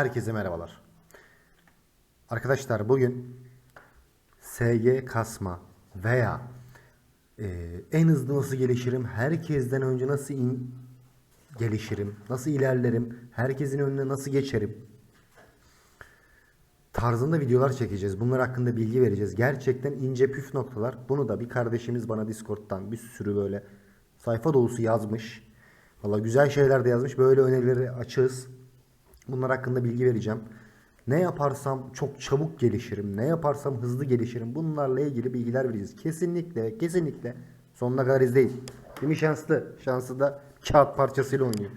Herkese merhabalar. Arkadaşlar bugün SG kasma veya e, en hızlı nasıl gelişirim, herkesten önce nasıl in- gelişirim, nasıl ilerlerim, herkesin önüne nasıl geçerim tarzında videolar çekeceğiz. Bunlar hakkında bilgi vereceğiz. Gerçekten ince püf noktalar. Bunu da bir kardeşimiz bana Discord'dan bir sürü böyle sayfa dolusu yazmış. Valla güzel şeyler de yazmış. Böyle önerileri açığız. Bunlar hakkında bilgi vereceğim. Ne yaparsam çok çabuk gelişirim. Ne yaparsam hızlı gelişirim. Bunlarla ilgili bilgiler vereceğiz. Kesinlikle kesinlikle sonuna kadar izleyin. Kimi şanslı. Şanslı da kağıt parçasıyla oynuyor.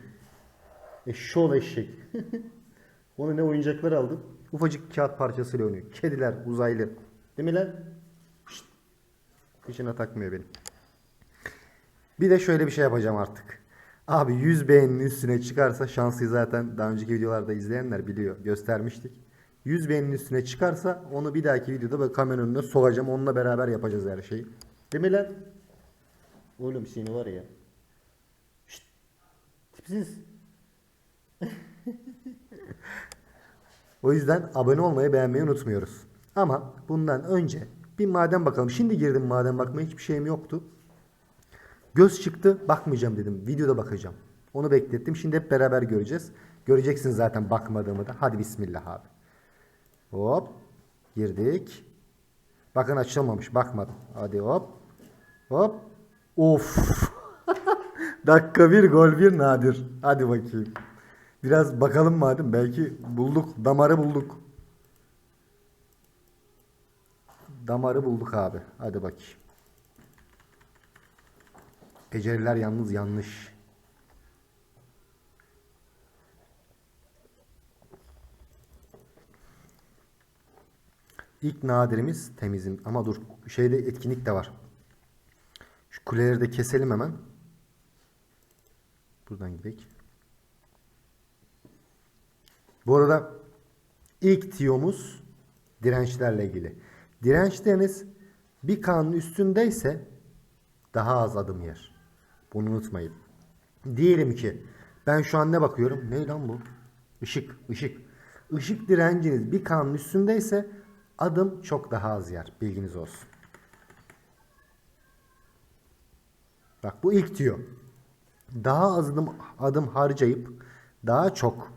Eşşoğlu eşek. Onu ne oyuncaklar aldım. Ufacık kağıt parçasıyla oynuyor. Kediler, uzaylı. Değil mi lan? Şşt. İçine takmıyor benim. Bir de şöyle bir şey yapacağım artık. Abi 100 beğeninin üstüne çıkarsa şansı zaten daha önceki videolarda izleyenler biliyor. Göstermiştik. 100 beğeninin üstüne çıkarsa onu bir dahaki videoda böyle kameranın önüne sokacağım. Onunla beraber yapacağız her şeyi. Değil mi lan? Oğlum seni var ya. Şşt. Tipsiz. O yüzden abone olmayı beğenmeyi unutmuyoruz. Ama bundan önce bir maden bakalım. Şimdi girdim maden bakmaya hiçbir şeyim yoktu. Göz çıktı bakmayacağım dedim. Videoda bakacağım. Onu beklettim. Şimdi hep beraber göreceğiz. Göreceksiniz zaten bakmadığımı da. Hadi bismillah abi. Hop. Girdik. Bakın açılmamış. Bakmadım. Hadi hop. Hop. Of. Dakika bir gol bir nadir. Hadi bakayım. Biraz bakalım madem. Belki bulduk. Damarı bulduk. Damarı bulduk abi. Hadi bakayım. Beceriler yalnız yanlış. İlk nadirimiz temizim. Ama dur şeyde etkinlik de var. Şu kuleleri de keselim hemen. Buradan gidelim. Bu arada ilk tiyomuz dirençlerle ilgili. Dirençleriniz bir kanın üstündeyse daha az adım yer. Bunu unutmayın. Diyelim ki ben şu an ne bakıyorum? Ne lan bu? Işık, ışık. Işık direnciniz bir kanın üstündeyse adım çok daha az yer. Bilginiz olsun. Bak bu ilk tiyo. Daha az adım, adım harcayıp daha çok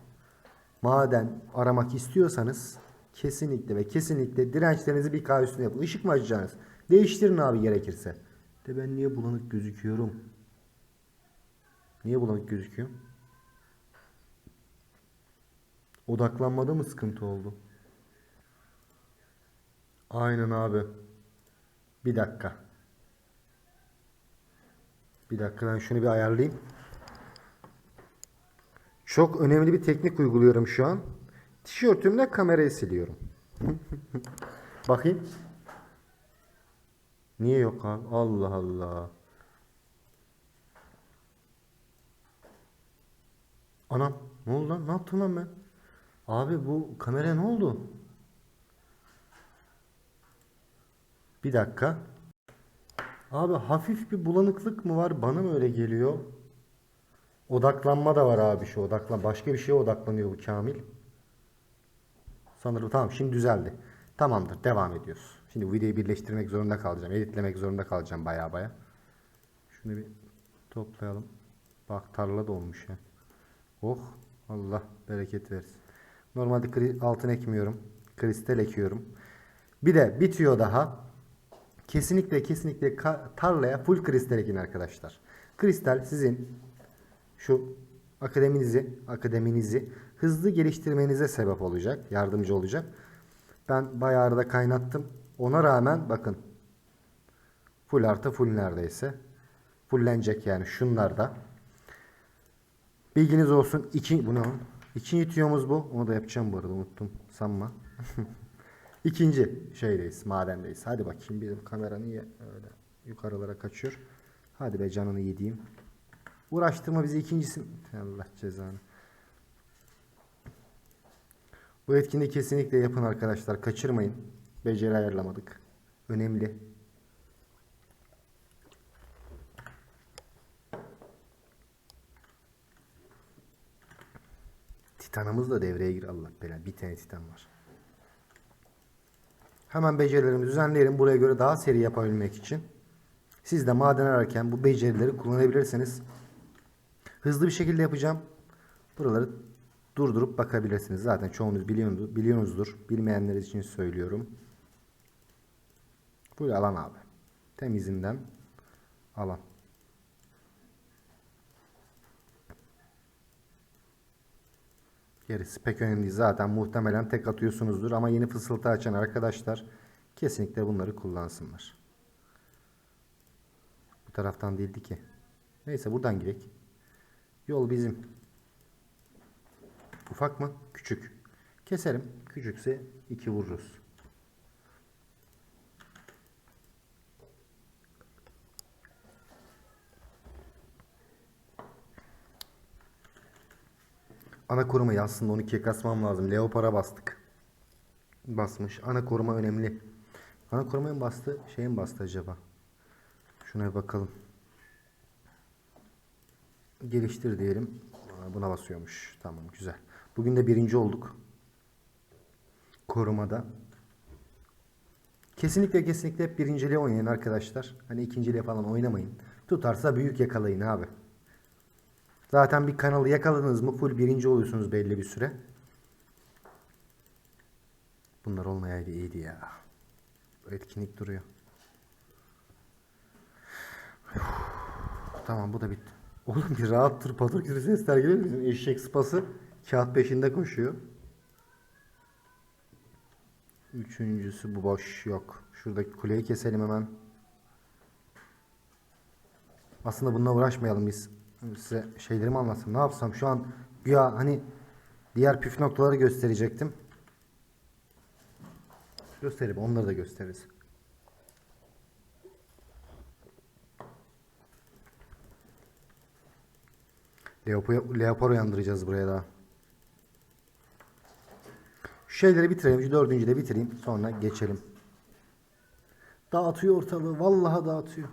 maden aramak istiyorsanız kesinlikle ve kesinlikle dirençlerinizi bir K üstüne yapın. Işık mı açacaksınız? Değiştirin abi gerekirse. De ben niye bulanık gözüküyorum? Niye bulanık gözüküyor? Odaklanmada mı sıkıntı oldu? Aynen abi. Bir dakika. Bir dakika ben şunu bir ayarlayayım. Çok önemli bir teknik uyguluyorum şu an. Tişörtümle kamerayı siliyorum. Bakayım. Niye yok abi? Allah Allah. Anam ne oldu lan? Ne yaptım lan ben? Abi bu kamera ne oldu? Bir dakika. Abi hafif bir bulanıklık mı var? Bana mı öyle geliyor? Odaklanma da var abi şu odaklan. Başka bir şeye odaklanıyor bu Kamil. Sanırım tamam şimdi düzeldi. Tamamdır devam ediyoruz. Şimdi videoyu birleştirmek zorunda kalacağım. Editlemek zorunda kalacağım baya baya. Şunu bir toplayalım. Bak tarla dolmuş ya. Oh Allah bereket versin. Normalde altın ekmiyorum. Kristal ekiyorum. Bir de bitiyor daha. Kesinlikle kesinlikle tarlaya full kristal ekin arkadaşlar. Kristal sizin şu akademinizi akademinizi hızlı geliştirmenize sebep olacak, yardımcı olacak. Ben bayağı da kaynattım. Ona rağmen bakın full artı full neredeyse. Fullenecek yani şunlar da. Bilginiz olsun. İki, bu ne? o? İkinci tüyomuz bu. Onu da yapacağım bu arada unuttum. Sanma. İkinci şeydeyiz. Madendeyiz. Hadi bakayım bizim kamera niye öyle yukarılara kaçıyor. Hadi be canını yediğim. Uğraştırma bizi ikincisi. Allah cezanı. Bu etkinliği kesinlikle yapın arkadaşlar. Kaçırmayın. Beceri ayarlamadık. Önemli. Titanımız da devreye gir Allah belanı. Bir tane titan var. Hemen becerilerimi düzenleyelim. Buraya göre daha seri yapabilmek için. Siz de maden ararken bu becerileri kullanabilirsiniz. Hızlı bir şekilde yapacağım. Buraları durdurup bakabilirsiniz. Zaten çoğunuz biliyorsunuz, biliyorsunuzdur. Bilmeyenler için söylüyorum. Böyle alan abi. Temizinden alan. Gerisi pek önemli değil. Zaten muhtemelen tek atıyorsunuzdur. Ama yeni fısıltı açan arkadaşlar kesinlikle bunları kullansınlar. Bu taraftan değildi ki. Neyse buradan girek. Yol bizim. Ufak mı? Küçük. Keselim. Küçükse iki vururuz. Ana korumayı aslında 12'ye kasmam lazım. Leopara bastık. Basmış. Ana koruma önemli. Ana korumaya mı bastı? Şeye bastı acaba? Şuna bir bakalım. Geliştir diyelim. Buna basıyormuş. Tamam güzel. Bugün de birinci olduk. Korumada. Kesinlikle kesinlikle hep birinciliğe oynayın arkadaşlar. Hani ikinciliğe falan oynamayın. Tutarsa büyük yakalayın abi. Zaten bir kanalı yakaladınız mı full birinci oluyorsunuz belli bir süre. Bunlar olmayaydı iyiydi ya. Etkinlik duruyor. Tamam bu da bitti. Oğlum bir rahat dur patır gibi sesler geliyor. Bizim eşek sıpası kağıt peşinde koşuyor. Üçüncüsü bu boş yok. Şuradaki kuleyi keselim hemen. Aslında bununla uğraşmayalım biz. Size şeylerimi anlatsam. Ne yapsam şu an ya hani diğer püf noktaları gösterecektim. Göstereyim onları da gösteririz. Leopar uyandıracağız buraya daha. Şu şeyleri bitirelim. Şu dördüncü de bitireyim. Sonra geçelim. Dağıtıyor ortalığı. Vallahi dağıtıyor.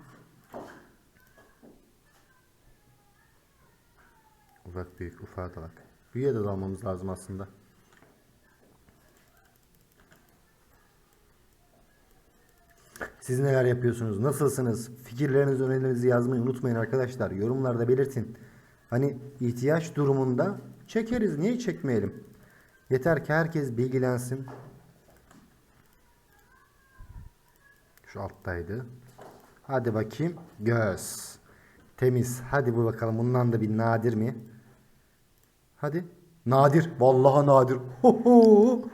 Ufak büyük ufak dalak. Büyüye de dalmamız lazım aslında. Siz neler yapıyorsunuz? Nasılsınız? Fikirlerinizi, önerilerinizi yazmayı unutmayın arkadaşlar. Yorumlarda belirtin. Hani ihtiyaç durumunda çekeriz. Niye çekmeyelim? Yeter ki herkes bilgilensin. Şu alttaydı. Hadi bakayım. Göz. Temiz. Hadi bu bakalım. Bundan da bir nadir mi? Hadi. Nadir. Vallahi nadir. Hoho.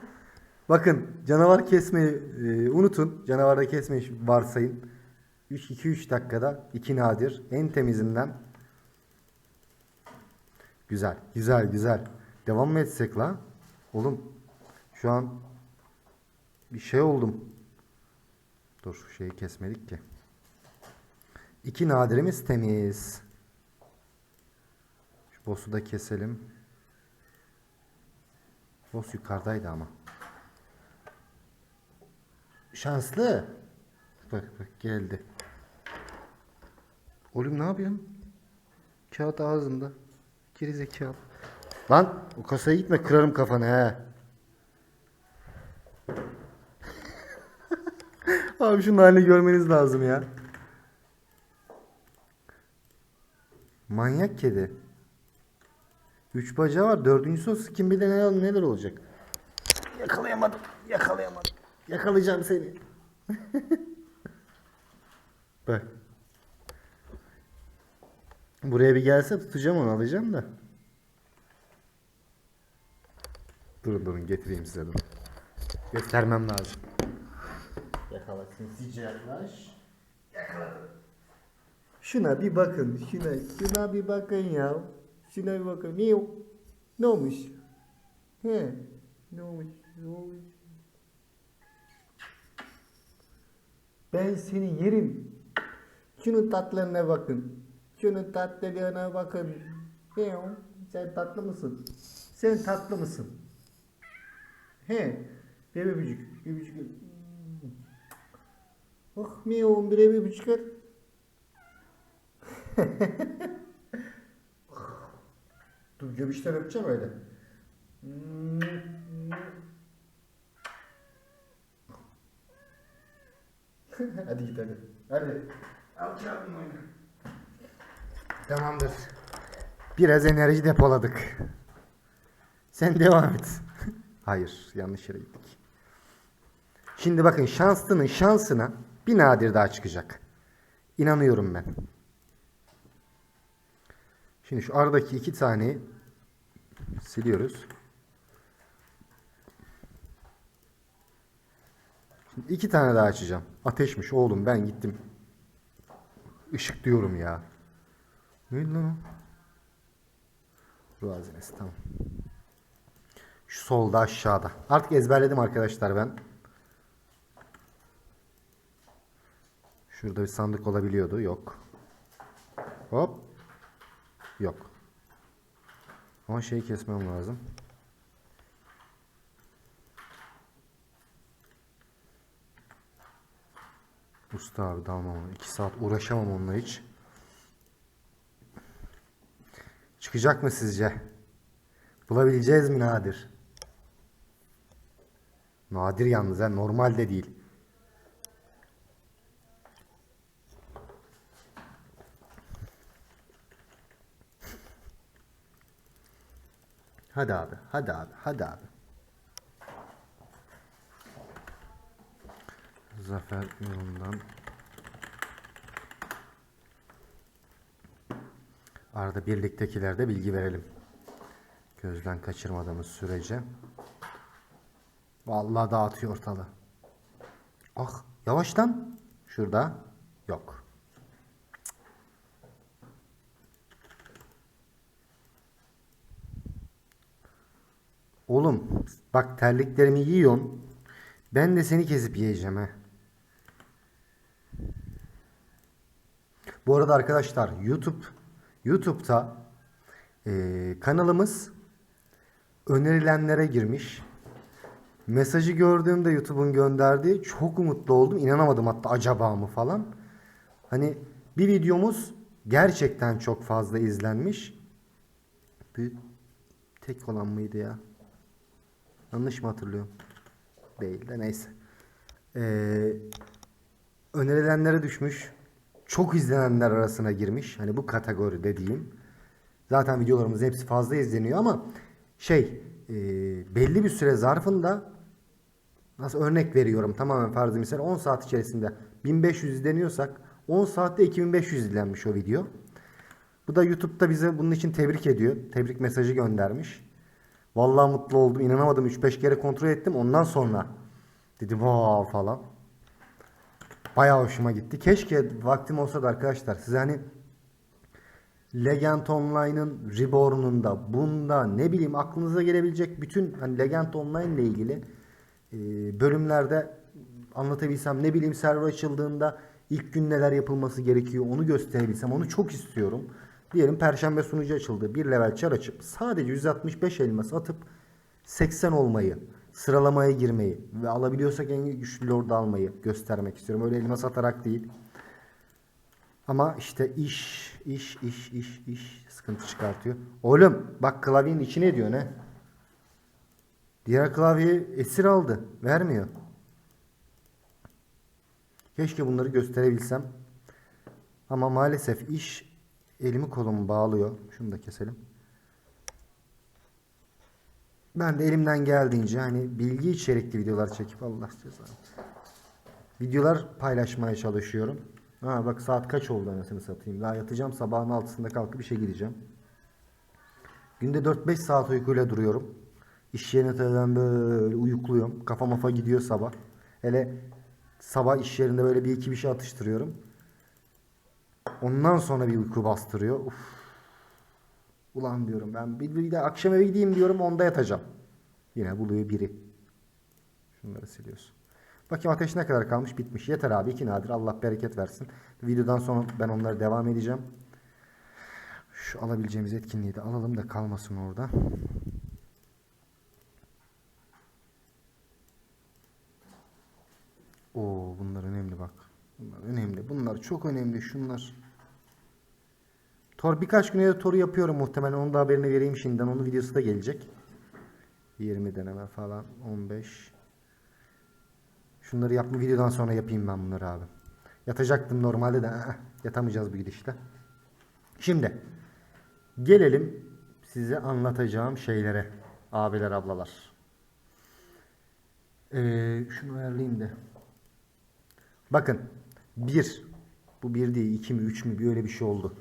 Bakın canavar kesmeyi e, unutun. Canavarda kesmeyi varsayın. 2-3 dakikada 2 nadir. En temizinden. Güzel. Güzel güzel. Devam mı etsek la? Oğlum şu an bir şey oldum. Dur şu şeyi kesmedik ki. İki nadirimiz temiz. Şu boss'u da keselim. Boss yukarıdaydı ama. Şanslı. Bak bak geldi. Oğlum ne yapıyorsun? Kağıt ağzında. Geri zekalı. Lan o kasaya gitme kırarım kafanı he. Abi şunun halini görmeniz lazım ya. Manyak kedi. Üç bacağı var. Dördüncüsü olsa kim bilir neler, neler olacak. Yakalayamadım. Yakalayamadım. Yakalayacağım seni. Bak. Buraya bir gelse tutacağım onu alacağım da. Durun durun getireyim size dur. Göstermem lazım. Yakala sinsice yaklaş. Yakaladım. Şuna bir bakın. Şuna, şuna bir bakın ya. Şuna bir bakın. Ne o? Ne olmuş? He. Ne olmuş? Ne olmuş? Ben seni yerim. Şunun tatlılığına bakın. Şunun tatlılığına bakın. He, sen tatlı mısın? Sen tatlı mısın? He. Bebe bücük. Bebe bücük. Oh miyav bir bücükler. Dur göbüşten öpeceğim öyle. hadi git hadi. Hadi. Alçaldım oyunu. Tamamdır. Biraz enerji depoladık. Sen devam et. Hayır, yanlış yere gittik. Şimdi bakın şanslının şansına bir nadir daha çıkacak. İnanıyorum ben. Şimdi şu aradaki iki taneyi siliyoruz. Şimdi iki tane daha açacağım. Ateşmiş oğlum ben gittim. Işık diyorum ya. Neydi lan o? Ruh hazinesi tamam. Şu solda aşağıda. Artık ezberledim arkadaşlar ben. Şurada bir sandık olabiliyordu. Yok. Hop. Yok. Ama şeyi kesmem lazım. Usta abi dalmam ona. 2 saat uğraşamam onunla hiç. Çıkacak mı sizce? Bulabileceğiz mi Nadir? Nadir yalnız ha normal de değil. Hadi abi, hadi abi, hadi abi. Zafer yolundan Arada birliktekilerde bilgi verelim. Gözden kaçırmadığımız sürece. Vallahi dağıtıyor ortalığı. Ah yavaştan. Şurada. Yok. Oğlum bak terliklerimi yiyorsun. Ben de seni kesip yiyeceğim he. Bu arada arkadaşlar YouTube YouTube'da eee, kanalımız önerilenlere girmiş. Mesajı gördüğümde YouTube'un gönderdiği çok mutlu oldum. İnanamadım hatta acaba mı falan. Hani bir videomuz gerçekten çok fazla izlenmiş. Büyük tek olan mıydı ya? Yanlış mı hatırlıyorum? Değil de neyse. Ee, önerilenlere düşmüş. Çok izlenenler arasına girmiş. Hani bu kategori dediğim. Zaten videolarımız hepsi fazla izleniyor ama şey e, belli bir süre zarfında nasıl örnek veriyorum tamamen farzı misal 10 saat içerisinde 1500 izleniyorsak 10 saatte 2500 izlenmiş o video. Bu da YouTube'da bize bunun için tebrik ediyor. Tebrik mesajı göndermiş. Vallahi mutlu oldum. İnanamadım. 3-5 kere kontrol ettim. Ondan sonra dedim wow falan. Bayağı hoşuma gitti. Keşke vaktim olsa da arkadaşlar size hani Legend Online'ın Reborn'unda, bunda ne bileyim aklınıza gelebilecek bütün hani Legend Online ile ilgili e, bölümlerde anlatabilsem ne bileyim server açıldığında ilk gün neler yapılması gerekiyor onu gösterebilsem onu çok istiyorum. Diyelim perşembe sunucu açıldı. Bir level çar açıp sadece 165 elmas atıp 80 olmayı, sıralamaya girmeyi ve alabiliyorsak en güçlü lord almayı göstermek istiyorum. Öyle elmas atarak değil. Ama işte iş, iş, iş, iş, iş sıkıntı çıkartıyor. Oğlum bak klavyenin içine diyor ne? Diğer klavyeyi esir aldı. Vermiyor. Keşke bunları gösterebilsem. Ama maalesef iş elimi kolumu bağlıyor. Şunu da keselim. Ben de elimden geldiğince hani bilgi içerikli videolar çekip Allah cezanı. Videolar paylaşmaya çalışıyorum. Ha bak saat kaç oldu anasını satayım. Daha yatacağım sabahın altısında kalkıp işe gideceğim. Günde 4-5 saat uykuyla duruyorum. İş yerine tabii böyle uyukluyum. Kafa mafa gidiyor sabah. Hele sabah iş yerinde böyle bir iki bir şey atıştırıyorum. Ondan sonra bir uyku bastırıyor. Uf. Ulan diyorum ben bir, bir de akşam eve gideyim diyorum onda yatacağım. Yine buluyor biri. Şunları siliyorsun. Bakayım ateş ne kadar kalmış bitmiş. Yeter abi iki nadir Allah bereket versin. Videodan sonra ben onları devam edeceğim. Şu alabileceğimiz etkinliği de alalım da kalmasın orada. Oo bunlar önemli bak. Bunlar önemli. Bunlar çok önemli. Şunlar. Tor birkaç güne de Tor'u yapıyorum muhtemelen. Onun da haberini vereyim şimdiden. Onun videosu da gelecek. 20 deneme falan 15 Şunları yapma videodan sonra yapayım ben bunları abi. Yatacaktım normalde de ıh, yatamayacağız bu gidişte. Şimdi gelelim size anlatacağım şeylere abiler ablalar. Ee, şunu ayarlayayım da. Bakın bir bu bir değil iki mi üç mü bir öyle bir şey oldu.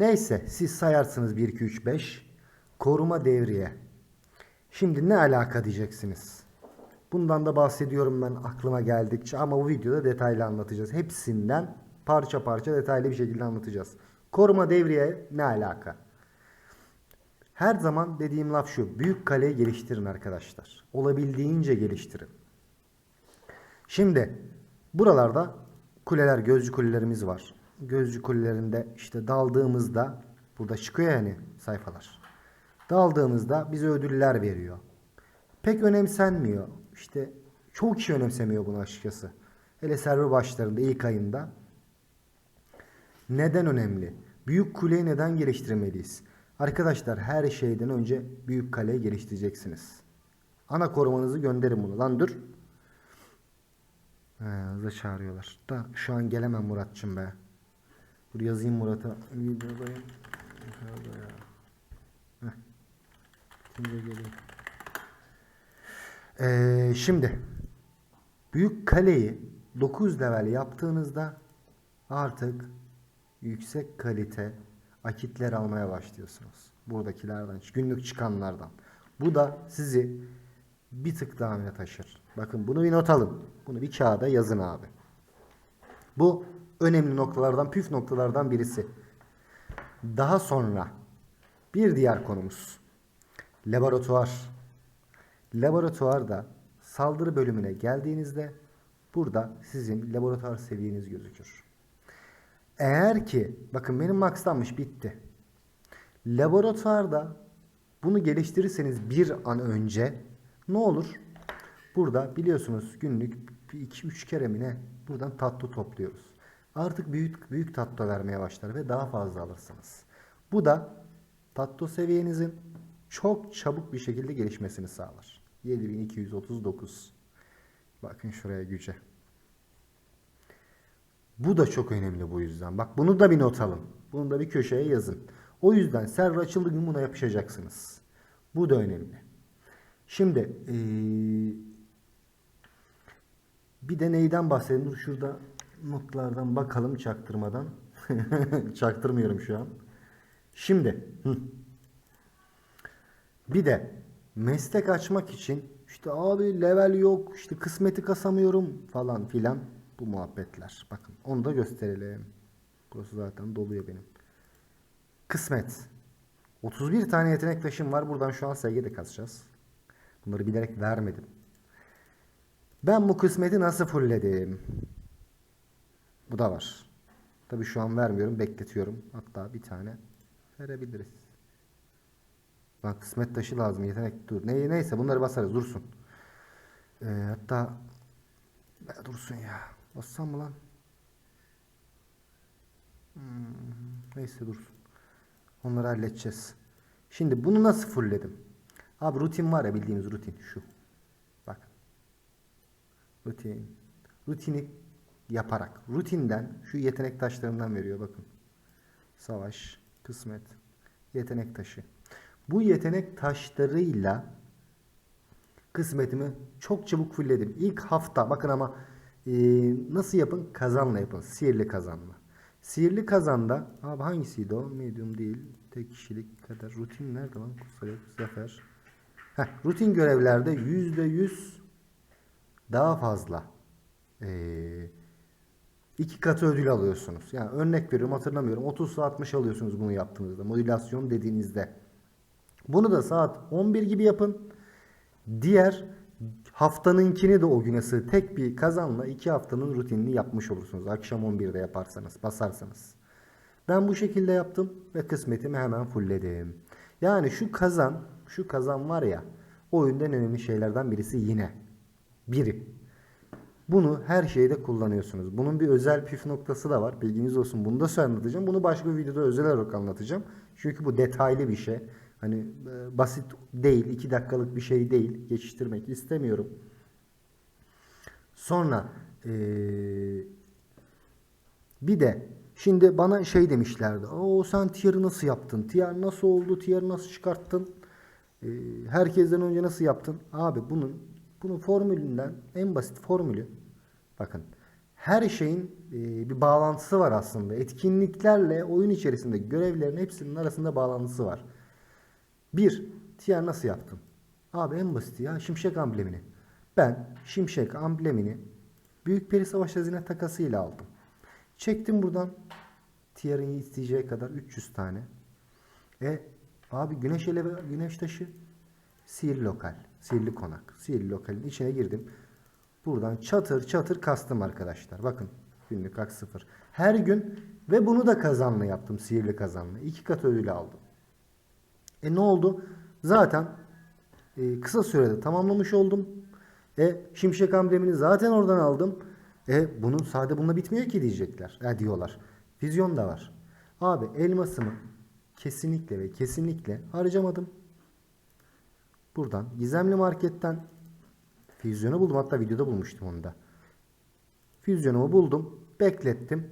Neyse siz sayarsınız 1 2 3 5 koruma devriye. Şimdi ne alaka diyeceksiniz. Bundan da bahsediyorum ben aklıma geldikçe ama bu videoda detaylı anlatacağız. Hepsinden parça parça detaylı bir şekilde anlatacağız. Koruma devriye ne alaka? Her zaman dediğim laf şu. Büyük kaleyi geliştirin arkadaşlar. Olabildiğince geliştirin. Şimdi buralarda kuleler, gözcü kulelerimiz var. Gözcü kulelerinde işte daldığımızda burada çıkıyor yani sayfalar. Daldığımızda bize ödüller veriyor. Pek önemsenmiyor. İşte çoğu kişi önemsemiyor bunu açıkçası. Hele server başlarında ilk ayında. Neden önemli? Büyük kuleyi neden geliştirmeliyiz? Arkadaşlar her şeyden önce büyük kaleyi geliştireceksiniz. Ana korumanızı gönderin bunu. Lan dur. He, çağırıyorlar. Da şu an gelemem Muratçım be. Dur yazayım Murat'a. Videodayım. Nerede ya? Heh. Şimdi geleyim. Ee, şimdi büyük kaleyi 9 level yaptığınızda artık yüksek kalite akitler almaya başlıyorsunuz. Buradakilerden, günlük çıkanlardan. Bu da sizi bir tık daha öne taşır. Bakın bunu bir not alın. Bunu bir kağıda yazın abi. Bu önemli noktalardan, püf noktalardan birisi. Daha sonra bir diğer konumuz. Laboratuvar. Laboratuvarda saldırı bölümüne geldiğinizde burada sizin laboratuvar seviyeniz gözükür. Eğer ki bakın benim max'tanmış bitti. Laboratuvarda bunu geliştirirseniz bir an önce ne olur? Burada biliyorsunuz günlük 2-3 kere mi ne buradan tatlı topluyoruz. Artık büyük büyük tatlı vermeye başlar ve daha fazla alırsınız. Bu da tatlı seviyenizin çok çabuk bir şekilde gelişmesini sağlar. 7239. Bakın şuraya güce. Bu da çok önemli bu yüzden. Bak bunu da bir not alın. Bunu da bir köşeye yazın. O yüzden server açıldığı gün buna yapışacaksınız. Bu da önemli. Şimdi ee, bir de neyden bahsedelim? Dur şurada notlardan bakalım çaktırmadan. Çaktırmıyorum şu an. Şimdi bir de meslek açmak için işte abi level yok, işte kısmeti kasamıyorum falan filan bu muhabbetler. Bakın onu da gösterelim. Burası zaten doluyor benim. Kısmet. 31 tane yetenek taşım var. Buradan şu an SG'de kasacağız. Bunları bilerek vermedim. Ben bu kısmeti nasıl fullledim? Bu da var. Tabi şu an vermiyorum. Bekletiyorum. Hatta bir tane verebiliriz. Bak kısmet taşı lazım. Yetenek dur. Ne, neyse bunları basarız. Dursun. Ee, hatta Be, dursun ya. Bassam mı lan? Hmm, neyse dursun. Onları halledeceğiz. Şimdi bunu nasıl fullledim? Abi rutin var ya bildiğimiz rutin şu. Rutin. Rutini yaparak. Rutinden şu yetenek taşlarından veriyor bakın. Savaş, kısmet, yetenek taşı. Bu yetenek taşlarıyla kısmetimi çok çabuk fullledim. İlk hafta bakın ama e, nasıl yapın? Kazanla yapın. Sihirli kazanla. Sihirli kazanda abi hangisiydi o? Medium değil. Tek kişilik kadar. Rutin nerede lan? Kutsal zafer. Heh, rutin görevlerde yüzde yüz daha fazla ee, iki katı ödül alıyorsunuz. Yani örnek veriyorum hatırlamıyorum. 30 saat 60 alıyorsunuz bunu yaptığınızda. Modülasyon dediğinizde. Bunu da saat 11 gibi yapın. Diğer haftanınkini de o güne sığ tek bir kazanla iki haftanın rutinini yapmış olursunuz. Akşam 11'de yaparsanız, basarsanız. Ben bu şekilde yaptım ve kısmetimi hemen fullledim. Yani şu kazan, şu kazan var ya oyunda en önemli şeylerden birisi yine. Biri. Bunu her şeyde kullanıyorsunuz. Bunun bir özel püf noktası da var. Bilginiz olsun. Bunu da sonra anlatacağım. Bunu başka bir videoda özel olarak anlatacağım. Çünkü bu detaylı bir şey. Hani e, basit değil, iki dakikalık bir şey değil. Geçiştirmek istemiyorum. Sonra eee, bir de şimdi bana şey demişlerdi. O sen tier'ı nasıl yaptın? Tier nasıl oldu? Tier nasıl çıkarttın? Eee, herkesten önce nasıl yaptın? Abi bunun bunun formülünden en basit formülü bakın her şeyin eee, bir bağlantısı var aslında. Etkinliklerle oyun içerisinde görevlerin hepsinin arasında bağlantısı var. Bir, tier nasıl yaptım? Abi en basit ya şimşek amblemini. Ben şimşek amblemini Büyük Peri Savaş Hazine takasıyla aldım. Çektim buradan tier'in isteyeceği kadar 300 tane. E abi güneş ele güneş taşı sihirli lokal, sihirli konak, sihirli lokalin içine girdim. Buradan çatır çatır kastım arkadaşlar. Bakın günlük hak sıfır. Her gün ve bunu da kazanlı yaptım sihirli kazanlı. İki kat ödül aldım. E ne oldu? Zaten e, kısa sürede tamamlamış oldum. E şimşek amblemini zaten oradan aldım. E bunun sade bununla bitmiyor ki diyecekler. E, diyorlar. Vizyon da var. Abi elmasımı kesinlikle ve kesinlikle harcamadım. Buradan gizemli marketten füzyonu buldum. Hatta videoda bulmuştum onu da. Füzyonumu buldum. Beklettim.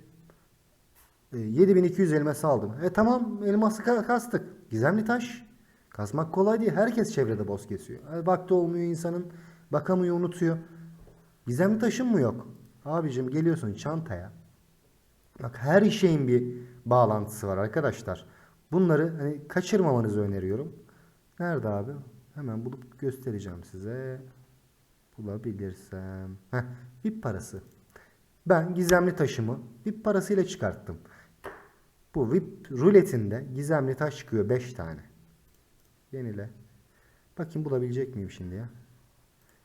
E, 7200 elması aldım. E tamam elması ka- kastık. Gizemli taş. Kazmak kolay değil. Herkes çevrede boss kesiyor. E, vakti olmuyor insanın. Bakamıyor unutuyor. Gizemli taşın mı yok? Abicim geliyorsun çantaya. Bak her şeyin bir bağlantısı var arkadaşlar. Bunları hani kaçırmamanızı öneriyorum. Nerede abi? Hemen bulup göstereceğim size. Bulabilirsem. Heh, VIP parası. Ben gizemli taşımı VIP parasıyla çıkarttım. Bu VIP ruletinde gizemli taş çıkıyor 5 tane. Yenile. Bakayım bulabilecek miyim şimdi ya?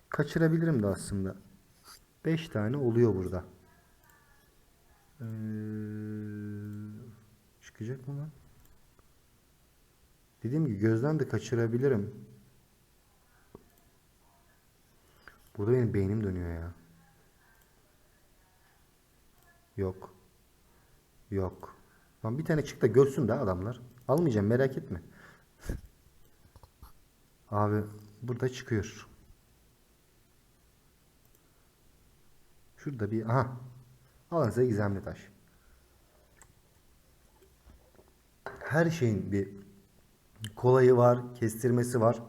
Kaçırabilirim de aslında. 5 tane oluyor burada. Ee, çıkacak mı lan? Dediğim gibi gözden de kaçırabilirim. Burada benim beynim dönüyor ya. Yok. Yok. Lan bir tane çık da görsün de adamlar. Almayacağım merak etme. Abi burada çıkıyor. Şurada bir aha. Alın size gizemli taş. Her şeyin bir kolayı var, kestirmesi var.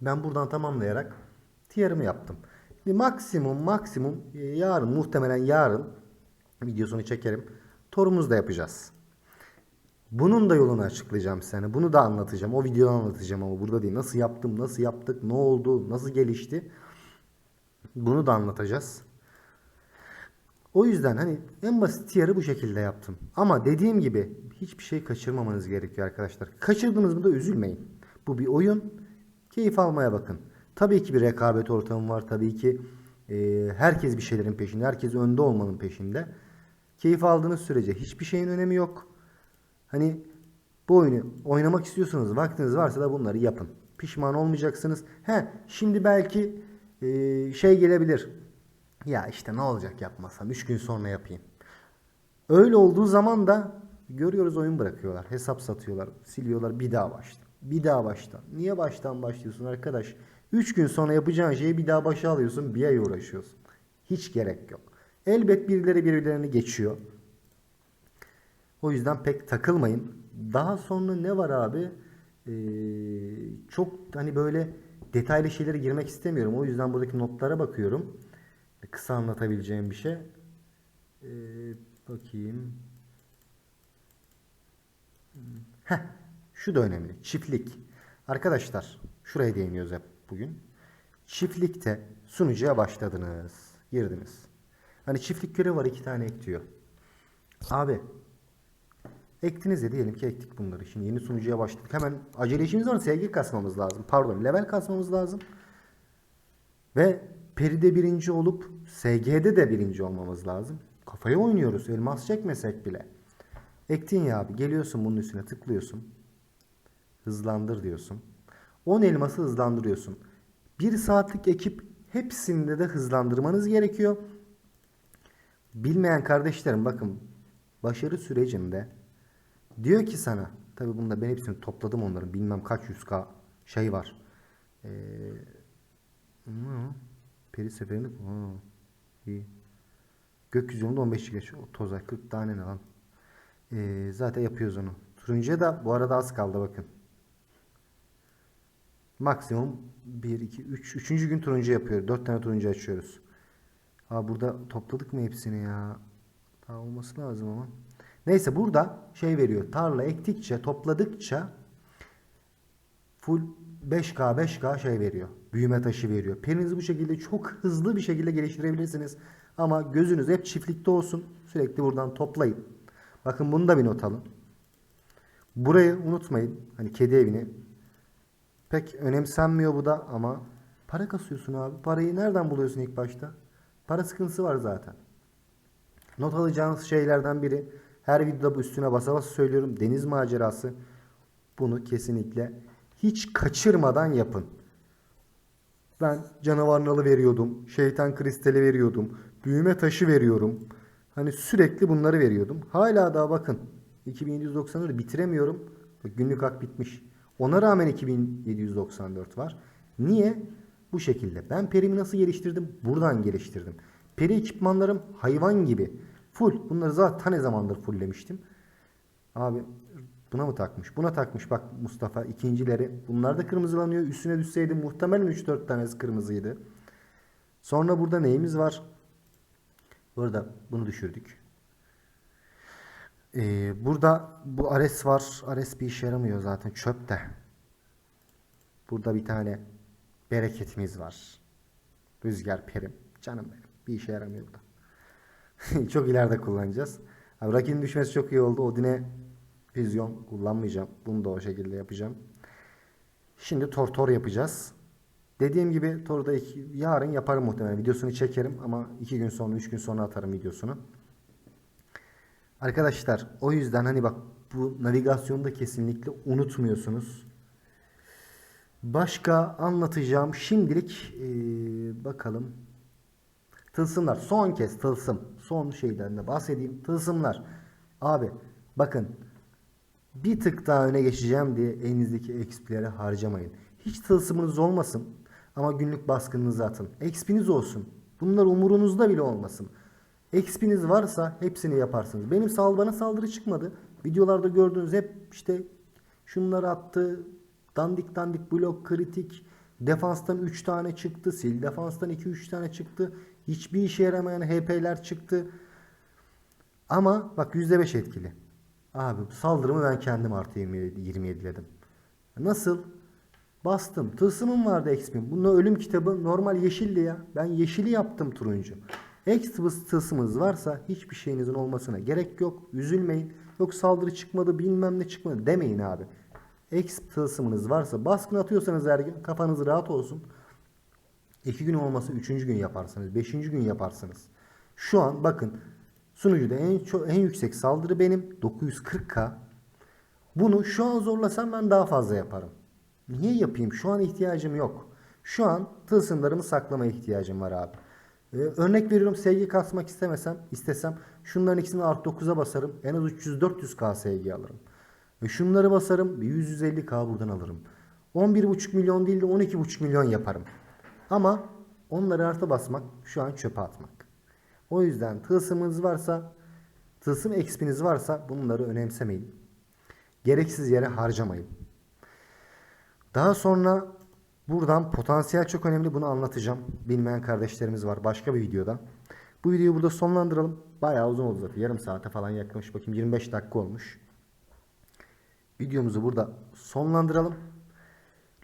Ben buradan tamamlayarak tier'ımı yaptım. Bir maksimum maksimum e, yarın muhtemelen yarın videosunu çekerim. Torumuz da yapacağız. Bunun da yolunu açıklayacağım sana. Bunu da anlatacağım. O videoda anlatacağım ama burada değil. Nasıl yaptım, nasıl yaptık, ne oldu, nasıl gelişti. Bunu da anlatacağız. O yüzden hani en basit tier'ı bu şekilde yaptım. Ama dediğim gibi hiçbir şey kaçırmamanız gerekiyor arkadaşlar. Kaçırdınız mı da üzülmeyin. Bu bir oyun. Keyif almaya bakın. Tabii ki bir rekabet ortamı var. Tabii ki e, herkes bir şeylerin peşinde. Herkes önde olmanın peşinde. Keyif aldığınız sürece hiçbir şeyin önemi yok. Hani bu oyunu oynamak istiyorsanız vaktiniz varsa da bunları yapın. Pişman olmayacaksınız. He şimdi belki e, şey gelebilir. Ya işte ne olacak yapmasam 3 gün sonra yapayım. Öyle olduğu zaman da görüyoruz oyun bırakıyorlar. Hesap satıyorlar. Siliyorlar bir daha baştan. Bir daha baştan. Niye baştan başlıyorsun arkadaş? 3 gün sonra yapacağın şeyi bir daha başa alıyorsun. Bir ay uğraşıyorsun. Hiç gerek yok. Elbet birileri birbirlerini geçiyor. O yüzden pek takılmayın. Daha sonra ne var abi? Ee, çok hani böyle detaylı şeylere girmek istemiyorum. O yüzden buradaki notlara bakıyorum. Kısa anlatabileceğim bir şey. Ee, bakayım. Heh, şu da önemli. Çiftlik. Arkadaşlar şuraya değiniyoruz hep bugün. Çiftlikte sunucuya başladınız. Girdiniz. Hani çiftlik görevi var iki tane ek diyor. Abi Ektiniz de diyelim ki ektik bunları. Şimdi yeni sunucuya başladık. Hemen acele işimiz var. SG kasmamız lazım. Pardon level kasmamız lazım. Ve Peri'de birinci olup SG'de de birinci olmamız lazım. Kafaya oynuyoruz. Elmas çekmesek bile. Ektin ya abi. Geliyorsun bunun üstüne tıklıyorsun. Hızlandır diyorsun. 10 elması hızlandırıyorsun. 1 saatlik ekip hepsinde de hızlandırmanız gerekiyor. Bilmeyen kardeşlerim bakın başarı sürecinde diyor ki sana tabi bunda ben hepsini topladım onların bilmem kaç yüz K şey var. Ee, peri seferinde. Gökyüzünde 15 geç. O toza 40 tane ne lan? Ee, zaten yapıyoruz onu. Turuncuya da bu arada az kaldı bakın. Maksimum 1, 2, 3. Üçüncü gün turuncu yapıyor. 4 tane turuncu açıyoruz. Ha burada topladık mı hepsini ya? Daha olması lazım ama. Neyse burada şey veriyor. Tarla ektikçe, topladıkça full 5K 5K şey veriyor. Büyüme taşı veriyor. Perinizi bu şekilde çok hızlı bir şekilde geliştirebilirsiniz. Ama gözünüz hep çiftlikte olsun. Sürekli buradan toplayın. Bakın bunu da bir not alın. Burayı unutmayın. Hani kedi evini. Pek önemsenmiyor bu da ama para kasıyorsun abi. Parayı nereden buluyorsun ilk başta? Para sıkıntısı var zaten. Not alacağınız şeylerden biri her videoda bu üstüne basa basa söylüyorum. Deniz macerası. Bunu kesinlikle hiç kaçırmadan yapın. Ben canavar nalı veriyordum. Şeytan kristali veriyordum. Büyüme taşı veriyorum. Hani sürekli bunları veriyordum. Hala daha bakın. 2794'ü bitiremiyorum. Günlük hak bitmiş. Ona rağmen 2794 var. Niye? Bu şekilde. Ben perimi nasıl geliştirdim? Buradan geliştirdim. Peri ekipmanlarım hayvan gibi. Full. Bunları zaten ne zamandır fulllemiştim. Abi buna mı takmış? Buna takmış bak Mustafa ikincileri. Bunlar da kırmızılanıyor. Üstüne düşseydi muhtemelen 3-4 tanesi kırmızıydı. Sonra burada neyimiz var? Burada bunu düşürdük. Ee, burada bu Ares var. Ares bir işe yaramıyor zaten çöpte. Burada bir tane bereketimiz var. Rüzgar perim. Canım benim. Bir işe yaramıyor bu da. çok ileride kullanacağız. Abi rakinin düşmesi çok iyi oldu. Odin'e füzyon kullanmayacağım. Bunu da o şekilde yapacağım. Şimdi Tortor yapacağız. Dediğim gibi Tor'da iki, yarın yaparım muhtemelen. Videosunu çekerim ama iki gün sonra, üç gün sonra atarım videosunu. Arkadaşlar o yüzden hani bak bu navigasyonu da kesinlikle unutmuyorsunuz. Başka anlatacağım şimdilik ee, bakalım. Tılsımlar son kez tılsım son şeyden de bahsedeyim. Tılsımlar abi bakın bir tık daha öne geçeceğim diye elinizdeki XP'leri harcamayın. Hiç tılsımınız olmasın ama günlük baskınınızı atın. XP'niz olsun. Bunlar umurunuzda bile olmasın. XP'niz varsa hepsini yaparsınız. Benim sal bana saldırı çıkmadı. Videolarda gördüğünüz hep işte şunları attı. Dandik dandik blok kritik. Defanstan 3 tane çıktı. Sil defanstan 2-3 tane çıktı. Hiçbir işe yaramayan HP'ler çıktı. Ama bak %5 etkili. Abi saldırımı ben kendim artı 27'ledim. Nasıl? Bastım. Tılsımım vardı XP'm. Bunun ölüm kitabı normal yeşilli ya. Ben yeşili yaptım turuncu. Ekstra varsa hiçbir şeyinizin olmasına gerek yok. Üzülmeyin. Yok saldırı çıkmadı bilmem ne çıkmadı demeyin abi. Tılsımınız varsa baskın atıyorsanız her gün kafanız rahat olsun. İki gün olması üçüncü gün yaparsınız. Beşinci gün yaparsınız. Şu an bakın sunucuda en, çok, en yüksek saldırı benim 940k. Bunu şu an zorlasam ben daha fazla yaparım. Niye yapayım? Şu an ihtiyacım yok. Şu an tılsımlarımı saklamaya ihtiyacım var abi. Ee, örnek veriyorum sevgi kasmak istemesem, istesem şunların ikisini artı 9'a basarım. En az 300-400k sevgi alırım. Ve şunları basarım 100-150k buradan alırım. 11,5 milyon değil de 12,5 milyon yaparım. Ama onları artı basmak şu an çöpe atmak. O yüzden tılsımınız varsa, tılsım expiniz varsa bunları önemsemeyin. Gereksiz yere harcamayın. Daha sonra buradan potansiyel çok önemli bunu anlatacağım. Bilmeyen kardeşlerimiz var başka bir videoda. Bu videoyu burada sonlandıralım. Bayağı uzun oldu zaten. Yarım saate falan yaklaşmış. Bakayım 25 dakika olmuş. Videomuzu burada sonlandıralım.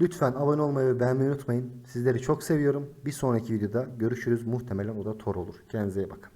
Lütfen abone olmayı ve beğenmeyi unutmayın. Sizleri çok seviyorum. Bir sonraki videoda görüşürüz. Muhtemelen o da Tor olur. Kendinize iyi bakın.